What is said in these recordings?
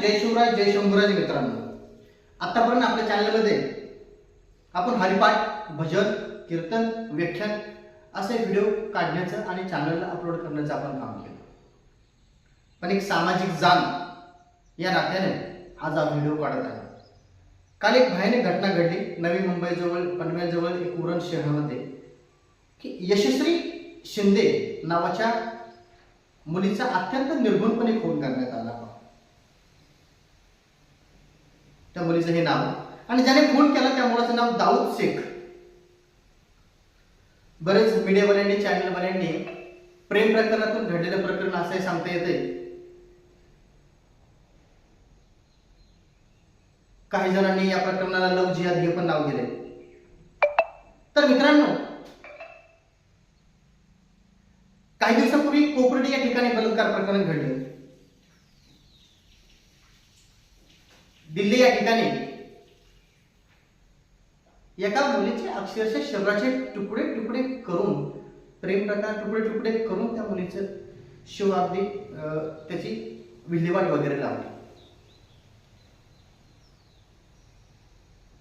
जय शिवराज जय शंभूराज मित्रांनो. आतापर्यंत आपल्या चॅनलमध्ये आपण हरिपाठ भजन कीर्तन व्याख्यान असे व्हिडिओ काढण्याचं आणि चॅनलला अपलोड करण्याचं आपण काम केलं. पण एक सामाजिक जाण या नात्याने आज हा व्हिडिओ काढत आहे. काल एक भयानक घटना घडली. नवी मुंबईजवळ पनवेलजवळ एक उरण शहरामध्ये की यशस्वी शिंदे नावाच्या मुलीचा अत्यंत निर्गुणपणे खून करण्यात आला. त्या मुलीचं हे नाव. आणि ज्याने खून केला त्या मुलाचं नाव दाऊद शेख. बरेच मीडियावाल्यांनी चॅनलवाल्यांनी प्रेम प्रकरणातून घडलेलं प्रकरण असंही सांगता येते काही जणांनी या प्रकरणाला लव जिहाद हे पण नाव दिले तर मित्रांनो काही दिवसापूर्वी कोपर्डी या ठिकाणी बलात्कार प्रकरण घडले. दिल्ली या ठिकाणी एका मुलीचे अक्षरशः शरीराचे तुकडे तुकडे करून प्रेम प्रकार तुकडे तुकडे करून त्या मुलीचं शिव अगदी त्याची विल्हेवाट वगैरे लावली.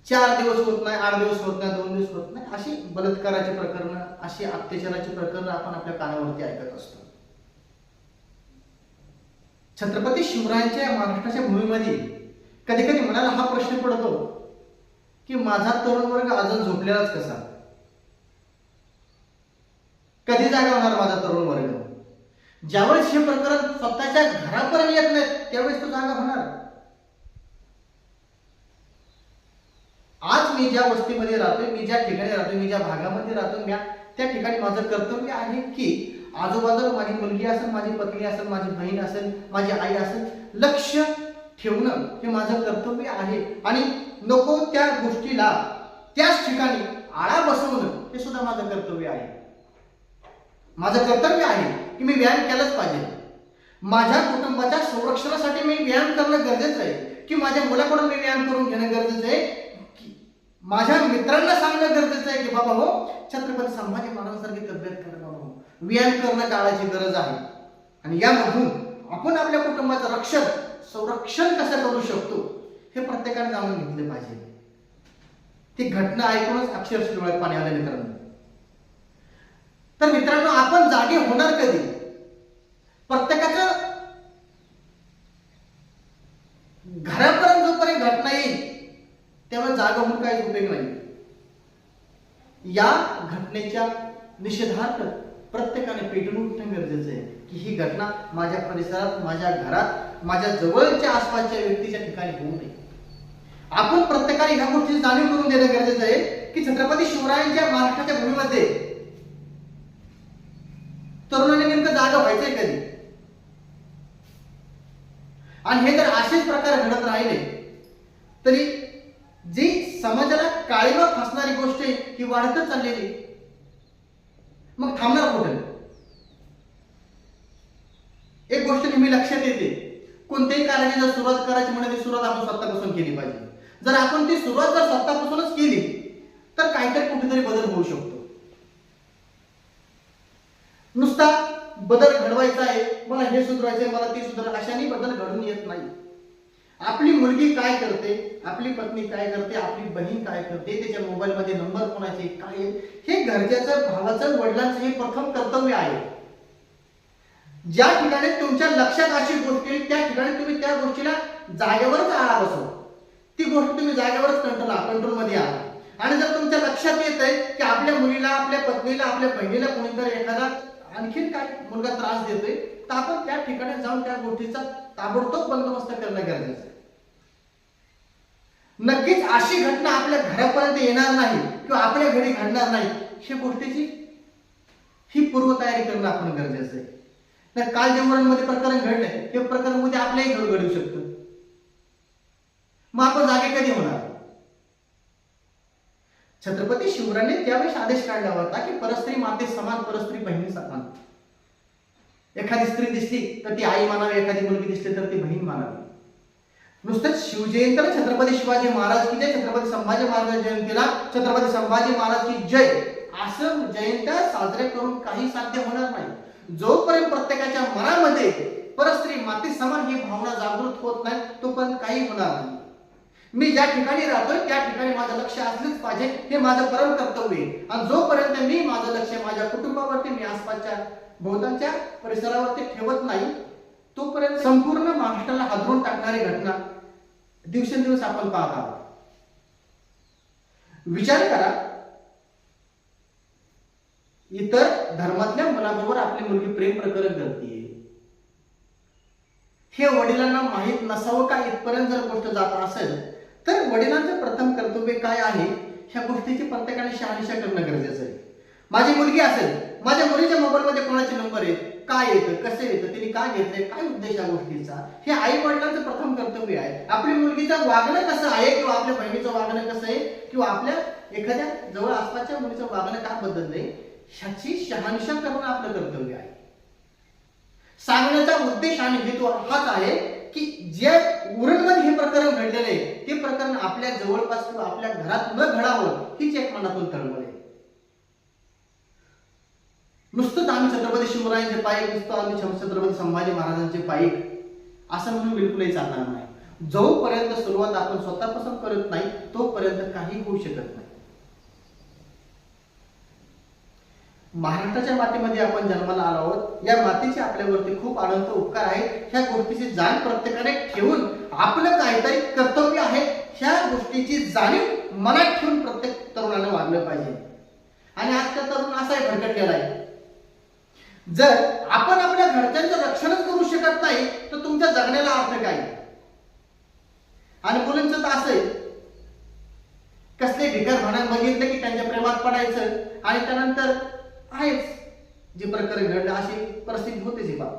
चार दिवस होत नाही आठ दिवस होत नाही दोन दिवस होत नाही अशी बलात्काराची प्रकरण अशी अत्याचाराची प्रकरण आपण आपल्या कानावरती ऐकत असतो. छत्रपती शिवरायांच्या महाराष्ट्राच्या भूमीमध्ये कधी कधी मनाला हा प्रश्न पडतो की माझा तरुण वर्ग अजून झोपलेलाच कसा? कधी जागा होणार माझा तरुण वर्ग? ज्यावेळेस हे प्रकरण स्वतःच्या घरापर्यंत येत नाही त्यावेळेस तो जागा होणार. आज मी ज्या वस्तीमध्ये राहतोय मी ज्या ठिकाणी राहतोय मी ज्या भागामध्ये राहतो मी त्या ठिकाणी माझं कर्तव्य आहे की आजूबाजूला माझी मुलगी असेल माझी पत्नी असेल माझी बहीण असेल माझी आई असेल लक्ष ठेवणं हे माझं कर्तव्य आहे. आणि नको त्या गोष्टीला त्याच ठिकाणी आळा बसवणं हे सुद्धा माझं कर्तव्य आहे. माझं कर्तव्य आहे की मी व्यायाम केलाच पाहिजे. माझ्या कुटुंबाच्या संरक्षणासाठी मी व्यायाम करणं गरजेचं आहे. की माझ्या मुलाकडून मी व्यायाम करून घेणं गरजेचं आहे. की माझ्या मित्रांना सांगणं गरजेचं आहे की बाबा हो छत्रपती संभाजी महाराजांसारखी तब्येत करणं बाबा हो. व्यायाम करणं टाळायची गरज आहे. आणि यामधून आपण आपल्या कुटुंबाचं रक्षण संरक्षण कसं करू शकतो हे प्रत्येकाने जाणून घेतले पाहिजे. ती घटना ऐकूनच अक्षरशः डोळ्यात पाणी आले मित्रांनो. तर मित्रांनो आपण जागे होणार कधी? प्रत्येकाचं घरापर्यंत जोपर्यंत घटना येईल तेव्हा जागा होऊन काही उपयोग नाही. या घटनेच्या निषेधार्थ प्रत्येकाने पेटून उठणं गरजेचं आहे की ही घटना माझ्या परिसरात माझ्या घरात माझ्या जवळच्या आसपासच्या व्यक्तीच्या ठिकाणी होऊ नये. आपण प्रत्येकाने ह्या गोष्टीची जाणीव करून देणं गरजेचं आहे की छत्रपती शिवरायांच्या महाराष्ट्राच्या भूमीमध्ये तरुणांनी नेमकं जागा व्हायचंय कधी? आणि हे जर असेच प्रकार घडत राहिले तरी जी समाजाला काळीमा फसणारी गोष्ट आहे ही वाढतच चाललेली मग थांबणार कुठे? एक गोष्ट नेहमी लक्षात येते. कोणत्याही कार्याची जर सुरुवात करायची म्हणजे ती सुरुवात आपण स्वतःपासून केली पाहिजे. जर आपण ती सुरुवात जर स्वतःपासूनच केली तर काहीतरी कुठेतरी बदल होऊ शकतो. नुसता बदल घडवायचा आहे मला हे सुधारायचं आहे मला ते सुधार अशाने बदल घडून येत नाही. आपली मुलगी काय करते आपली पत्नी काय करते आपली बहीण काय करते त्याच्या मोबाईलमध्ये नंबर कोणाचे काय हे घरच्याचं भावाचं वडिलांचं हे प्रथम कर्तव्य आहे. ज्या ठिकाणी तुमच्या लक्षात अशी गोष्ट येईल त्या ठिकाणी तुम्ही त्या गोष्टीला जागेवरच आळा बसव ती गोष्ट तुम्ही जागेवरच कंट्रोल कंट्रोलमध्ये आला आणि जर तुमच्या लक्षात येत आहे की आपल्या मुलीला आपल्या पत्नीला आपल्या बहिणीला कोणीतरी एखादा आणखीन काय मुलगा त्रास देतोय तर आपण त्या ठिकाणी जाऊन त्या गोष्टीचा ताबडतोब बंदोबस्त करणं गरजेचं आहे. नक्कीच अशी घटना आपल्या घरापर्यंत येणार नाही किंवा आपल्या घरी घडणार नाही ही गोष्टीची ही पूर्वतयारी करणं आपण गरजेचं आहे. तर काल जे मध्ये प्रकरण घडलंय हे प्रकरण उद्या आपल्याही घर घडू शकतं. मग आपण जागे कधी होणार? छत्रपती शिवरायांनी त्यावेळेस आदेश काढला होता की परस्त्री माते समान परस्त्री बहिणी समान. एखादी स्त्री दिसली तर ती आई मानावी एखादी मुलगी दिसली तर ती बहीण मानावी नुसतंच शिवजयंतीला छत्रपती शिवाजी महाराज की जय छत्रपती संभाजी महाराज जयंतीला छत्रपती संभाजी महाराज की जय. असं जयंत्या साजरे करून काही साध्य होणार नाही. जोपर्यंत प्रत्येकाच्या मनामध्ये परस्त्री माती समान ही भावना जागृत होत नाही तोपर्यंत काही होणार नाही. मी ज्या ठिकाणी राहतोय त्या ठिकाणी माझं लक्ष असलेच पाहिजे हे माझं परम कर्तव्य आहे. आणि जोपर्यंत मी माझं लक्ष माझ्या कुटुंबावरती मी आसपासच्या भोवतालच्या परिसरावरती ठेवत नाही तोपर्यंत संपूर्ण महाराष्ट्राला हादरून टाकणारी घटना दिवसेंदिवस आपण पाहत आहोत. विचार करा इतर धर्मातल्या मुलाबरोबर आपली मुलगी प्रेम प्रकरण करते हे वडिलांना माहीत नसावं का इथपर्यंत जर गोष्ट जात असेल तर वडिलांचं प्रथम कर्तव्य काय आहे ह्या गोष्टीची प्रत्येकाने शहानिशा करणं गरजेचं आहे. माझी मुलगी असेल माझ्या मुलीच्या मोबाईलमध्ये कोणाचे नंबर आहेत? काय येतं कसं येतं तिने काय घेतलंय काय उद्देश या गोष्टीचा? हे आई वडिलांचं प्रथम कर्तव्य आहे. आपली मुलगीचं वागणं कसं आहे किंवा आपल्या बहिणीचं वागणं कसं आहे किंवा आपल्या एखाद्या जवळ आसपासच्या मुलीचं वागणं का बदललंय ह्याची शहानिशा करणं आपलं कर्तव्य आहे. सांगण्याचा उद्देश आणि हेतू हाच आहे की जे उरणमध्ये हे प्रकरण घडलेलं आहे ते प्रकरण आपल्या जवळपास किंवा आपल्या घरात न घडावं हीच एक मनातून तळमळ आहे. नुसतंच आम्ही छत्रपती शिवरायांचे पाईक नुसतं आम्ही छत्रपती संभाजी महाराजांचे पाईक असं म्हणून बिलकुलही चालणार नाही. जोपर्यंत सुरुवात आपण स्वतःपासून करत नाही तोपर्यंत काही होऊ शकत नाही. महाराष्ट्राच्या मातीमध्ये आपण जन्माला आलो आहोत. या मातीचे आपल्यावरती खूप आनंद उपकार आहे ह्या गोष्टीची जाण प्रत्येकाने ठेवून आपलं काहीतरी कर्तव्य आहे. ह्या गोष्टीची जाणीव मनात ठेवून प्रत्येक तरुणाने वागलं पाहिजे. आणि आजचा तरुण असाही भरकटलेला आहे. जर आपण आपल्या घरच्यांचं रक्षणच करू शकत नाही तर तुमच्या जगण्याला अर्थ काय? आणि मुलींचं तर असं आहे कसले भिकार म्हणाल बघितलं की त्यांच्या प्रेमात पडायचं आणि त्यानंतर आहेच जे प्रकरण घडलं अशी परिस्थिती होतेच बाब.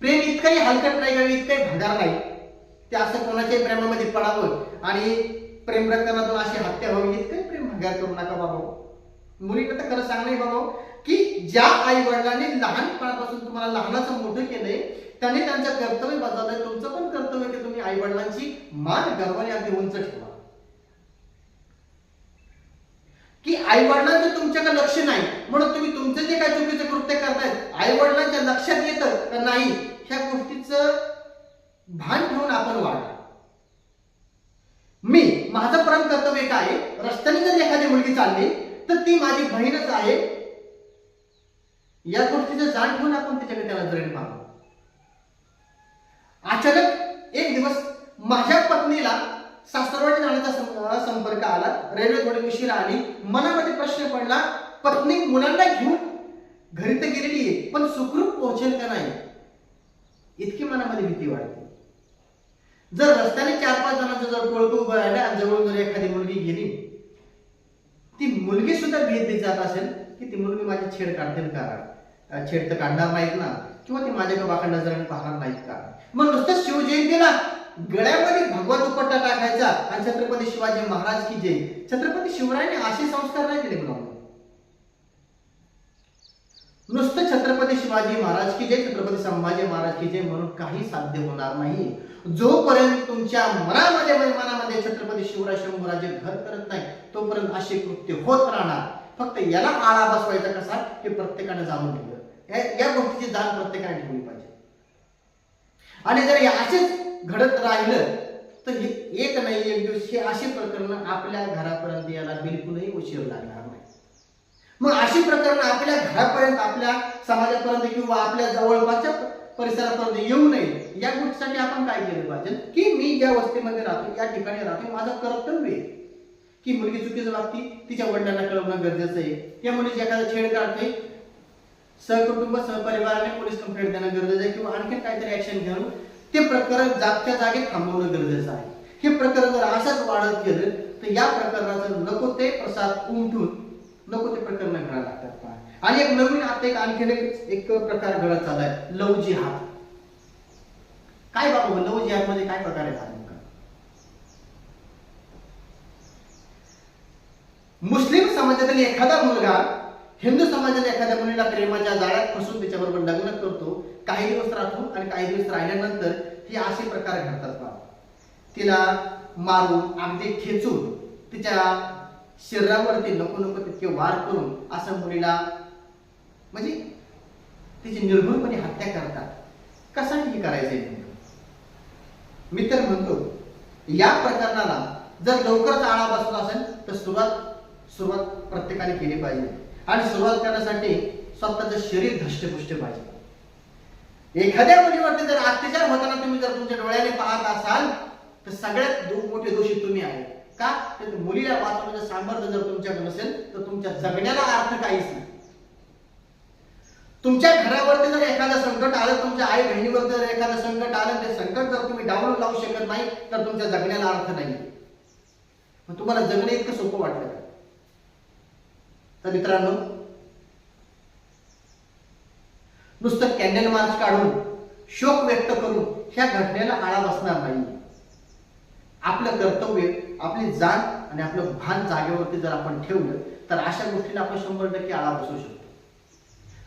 प्रेम इतकंही हलकट नाही का इतकंही भंडार नाही. ते असं कोणाच्याही प्रेमामध्ये पडावं आणि प्रेम प्रकरणातून अशी हत्या व्हावी इतकंही प्रेम भंगार करू नका बाबा. मुलीकडे तर खरं सांगणं बाबा हो, की ज्या आई वडिलांनी लहानपणापासून तुम्हाला लहानाचं मोठं केलंय त्यांनी त्यांचं कर्तव्य बजावलंय तुमचं पण कर्तव्य की तुम्ही आई वडिलांची मान गर्वाने अगदी उंच ठेवा. की आई वडिलांचं तुमच्याकडे लक्ष नाही म्हणून तुम्ही तुमचं जे काय चुकीचं कृत्य करताय आई वडिलांच्या लक्षात येतं का नाही ह्या गोष्टीचं भान ठेवून आपण वाढ. मी माझं परम कर्तव्य काय रस्त्याने जर एखादी मुलगी चालली तर ती माझी बहीणच आहे. या गोष्टीचं जाण ठेवून आपण त्याच्याकडे त्याला नजरेने पाहू अचानक एक दिवस माझ्या पत्नीला सासरवाडी जाण्याचा संपर्क आला. रेल्वे थोडी उशीर आली. मनामध्ये प्रश्न पडला पत्नी मुलांना घेऊन घरी तर गेलेली आहे पण सुखरूप पोहोचेल का नाही? इतकी मनामध्ये भीती वाटते. जर रस्त्याने चार पाच जणांचं जर टोळकं उभं राहिलं आणि जवळून जर एखादी मुलगी गेली मुलगी सुद्धा भेद देत जात असेल की ती मुलगी माझी छेड काढतील कारण. छेड तर काढणार नाहीत ना. किंवा ती माझ्याकडे वाकड नजराने पाहणार नाहीत का मग नुसतं शिवजयंतीला गळ्यामध्ये भगवा दुपट्टा टाकायचा आणि छत्रपती शिवाजी महाराज की जय. छत्रपती शिवरायाने असे संस्कार नाही दिले मुलांना नुसतं छत्रपती शिवाजी महाराज की जय छत्रपती संभाजी महाराज की जय म्हणून काही साध्य होणार नाही. जोपर्यंत तुमच्या मनामध्ये मनामध्ये छत्रपती शिवराज शंभूराजे घर करत नाही तोपर्यंत असे कृत्य होत राहणार. फक्त याला आळा बसवायचा कसा? हे प्रत्येकाने जाणून ठेवलं या- गोष्टीची जाण प्रत्येकाने ठेवली पाहिजे. आणि जर हे असेच घडत राहिलं तर हे एक नाही एक दिवस हे अशी प्रकरण आपल्या घरापर्यंत याला बिलकुलही उशीर लागणार नाही. मग अशी प्रकरण ह्यापर्यंत घरापर्यंत आपल्या समाजापर्यंत किंवा आपल्या जवळपासच्या परिसरापर्यंत येऊ नये. या गोष्टीसाठी आपण काय केलं पाहिजे? की मी ज्या वस्तीमध्ये राहतो या ठिकाणी राहतो माझं कर्तव्य आहे. की मुलगी चुकीचं वागती तिच्या वडिलांना कळवणं गरजेचं आहे. त्या मुलीची एखादा छेड काढते सहकुटुंब सहपरिवाराने पोलीस कंप्लेंट देणं गरजेचं आहे किंवा आणखी काहीतरी ऍक्शन घेऊन ते प्रकरण जागच्या जागी थांबवणं गरजेचं आहे. हे प्रकरण जर असंच वाढत गेलं तर या प्रकरणाचं नको ते प्रसाद उमटून नको ते प्रकरण घडायला लागतात. आणि एक नवीन आता एक आणखीन एक एक प्रकार घडत चाललाय. लव जिहाद काय बाबा लव जिहाद म्हणजे काय प्रकार आहे मुस्लिम समाजातील एखादा मुलगा हिंदू समाजातील एखाद्या मुलीला प्रेमाच्या जाळ्यात फसून त्याच्याबरोबर लग्न करतो काही दिवस राहतो आणि काही दिवस राहिल्यानंतर हे असे प्रकार घडतात बाबा. तिला मारून अगदी खेचून तिच्या शरीरावरती नको नको तितके वार करून असं मुलीला म्हणजे तिची निर्भयपणे हत्या करतात कशासाठी करायचंय नेमकं? मी तर म्हणतो या प्रकरणाला जर लवकरच आळा बसला असेल तर सुरुवात सुरुवात प्रत्येकाने केली पाहिजे. आणि सुरुवात करण्यासाठी स्वतःचं शरीर धष्टपुष्ट पाहिजे. एखाद्या मुलीवरती जर अत्याचार होताना तुम्ही जर तुमच्या डोळ्याने पाहत असाल तर सगळ्यात दो- मोठे दोषी तुम्ही आहे. का? तर मुलीला वाचवण्याचं सामर्थ्य जर तुमच्याकडे नसेल तर तुमच्या जगण्याला अर्थ काहीच नाही. तुमच्या घरावरती जर एखादं संकट आलं तुमच्या आई बहिणीवर जर एखादं संकट आलं ते संकट जर तुम्ही डावलून लावू शकत नाही तर तुमच्या जगण्याला अर्थ नाही. मग तुम्हाला जगणे इतकं सोपं वाटलं तर मित्रांनो नुसतं कॅन्डल मार्च काढून शोक व्यक्त करून ह्या घटनेला आळा बसणार नाही. आपलं कर्तव्य आपली जाण आणि आपलं भान जागेवरती जर आपण ठेवलं तर अशा गोष्टीला आपण शंभर टक्के आळा बसवू शकतो.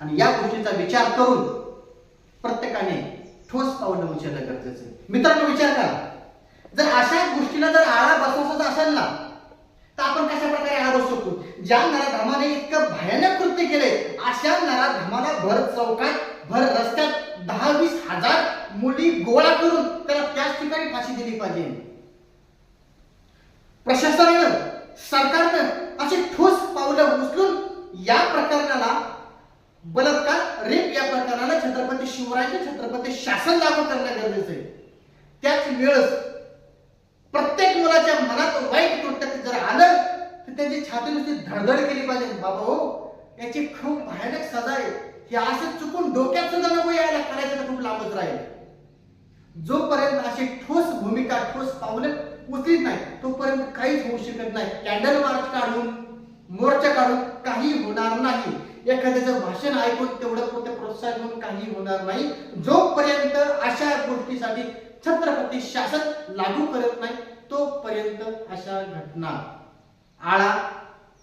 आणि या गोष्टीचा विचार करून प्रत्येकाने ठोस पावलं उचलणं गरजेचं आहे. मित्रांनो विचार करा. जर अशा गोष्टीला जर आळा बसवायचा असेल ना तर आपण कशा प्रकारे आळा बसू शकतो ज्या नराधमाने इतकं भयानक कृत्य केले अशा नराधमाला भर चौकात भर रस्त्यात दहा वीस हजार मुली गोळा करून त्याला त्याच ठिकाणी फाशी दिली पाहिजे. प्रशासनानं सरकारनं असे ठोस पावलं उचलून या प्रकरणाला बलात्कार रेप या प्रकाराला छत्रपती शिवरायांचे छत्रपती शासन लागू करणं गरजेचं आहे. त्याच वेळेस प्रत्येक मुलाच्या मनात वाईट कृत्य जर आलं तर त्याची छाती नुसती धडधड केली पाहिजे. बाबा हो याची खूप भयानक सजा आहे. हे असं चुकून डोक्यात सुद्धा नको यायला करायचं तर खूप लांबच राहील. जोपर्यंत अशी ठोस भूमिका ठोस पावलं उचलीत नाही तोपर्यंत काहीच होऊ शकत नाही. कॅन्डल मार्च काढून मोर्चा काढून काही होणार नाही. एखाद्याचं भाषण ऐकून तेवढं पुरतं प्रोत्साहन म्हणून काही होणार नाही. जोपर्यंत अशा गोष्टीसाठी छत्रपती शासन लागू करत नाही तोपर्यंत अशा घटना आळा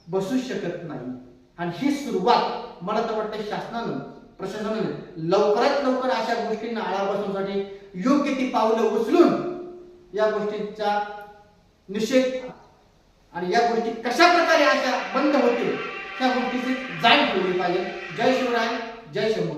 बसू शकत नाही. आणि ही सुरुवात मला तर वाटतं शासनानं प्रशासनाने लवकरात लवकर अशा गोष्टींना आळा बसवण्यासाठी योग्य ती पावलं उचलून या गोष्टींचा निषेध आणि या गोष्टी कशा प्रकारे अशा बंद होतील त्या गोष्टीची जाण ठेवली पाहिजे. जय शिवराय जय शंभू